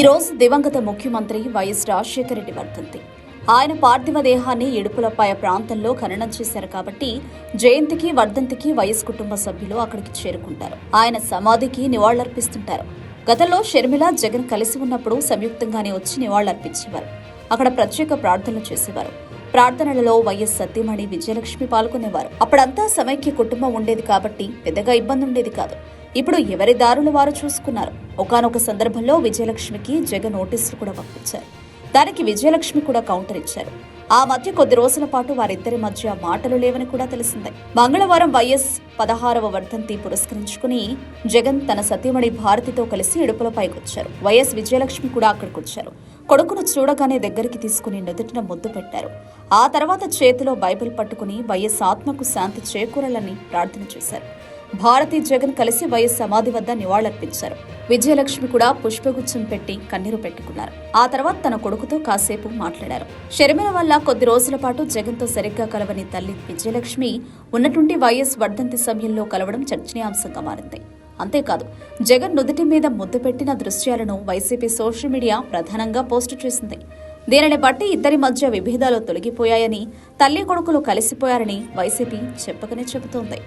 ఈ రోజు దివంగత ముఖ్యమంత్రి వైఎస్ రాజశేఖర రెడ్డి వర్ధంతి. ఆయన పార్థివ దేహాన్ని ఎడుపులపాయ ప్రాంతంలో ఖననం చేశారు కాబట్టి జయంతికి వర్ధంతికి వైఎస్ కుటుంబ సభ్యులు అక్కడికి చేరుకుంటారు. ఆయన సమాధికి నివాళులర్పిస్తుంటారు. గతంలో షర్మిల జగన్ కలిసి ఉన్నప్పుడు సంయుక్తంగానే వచ్చి నివాళులర్పించేవారు. అక్కడ ప్రత్యేక ప్రార్థనలు చేసేవారు. ప్రార్థనలలో వైఎస్ సత్యమణి విజయలక్ష్మి పాల్గొనేవారు. అప్పుడంతా సమైక్య కుటుంబం ఉండేది కాబట్టి పెద్దగా ఇబ్బంది ఉండేది కాదు. ఇప్పుడు ఎవరి దారులు వారు చూసుకున్నారు? ఒకానొక సందర్భంలో విజయలక్ష్మికి జగన్ నోటీసులు కూడా పంపించారు. దానికి విజయలక్ష్మి కూడా కౌంటర్ ఇచ్చారు. ఆ మధ్య కొద్ది రోజుల పాటు వారిద్దరి మధ్య మాటలు లేవని కూడా తెలిసిందే. మంగళవారం వైఎస్ పదహారవ వర్ధంతి పురస్కరించుకుని జగన్ తన సతీమణి భారతితో కలిసి ఇడుపులపైకి వచ్చారు వైఎస్ విజయలక్ష్మి కూడా అక్కడికి వచ్చారు కొడుకును చూడగానే దగ్గరికి తీసుకుని నుదుటిన ముద్దు పెట్టారు. ఆ తర్వాత చేతిలో బైబిల్ పట్టుకుని వైఎస్ ఆత్మకు శాంతి చేకూరాలని ప్రార్థన చేశారు. భారతి జగన్ కలిసి వైఎస్ సమాధి వద్ద నివాళులర్పించారు. విజయలక్ష్మి కూడా పుష్పగుచ్చం పెట్టి కన్నీరు పెట్టుకున్నారు. ఆ తర్వాత తన కొడుకుతో కాసేపు మాట్లాడారు. షర్మిల వల్ల కొద్ది రోజుల పాటు జగన్తో సరిగ్గా కలవని తల్లి విజయలక్ష్మి ఉన్నటువంటి వైఎస్ వర్ధంతి సమయంలో కలవడం చర్చనీయాంశంగా మారింది. అంతేకాదు జగన్ నుదుటి మీద ముద్దు పెట్టిన దృశ్యాలను వైసీపీ సోషల్ మీడియా ప్రధానంగా పోస్టు చేసింది. దీనిని బట్టి ఇద్దరి మధ్య విభేదాలు తొలగిపోయాయని తల్లి కొడుకులు కలిసిపోయారని వైసీపీ చెప్పకనే చెబుతోంది.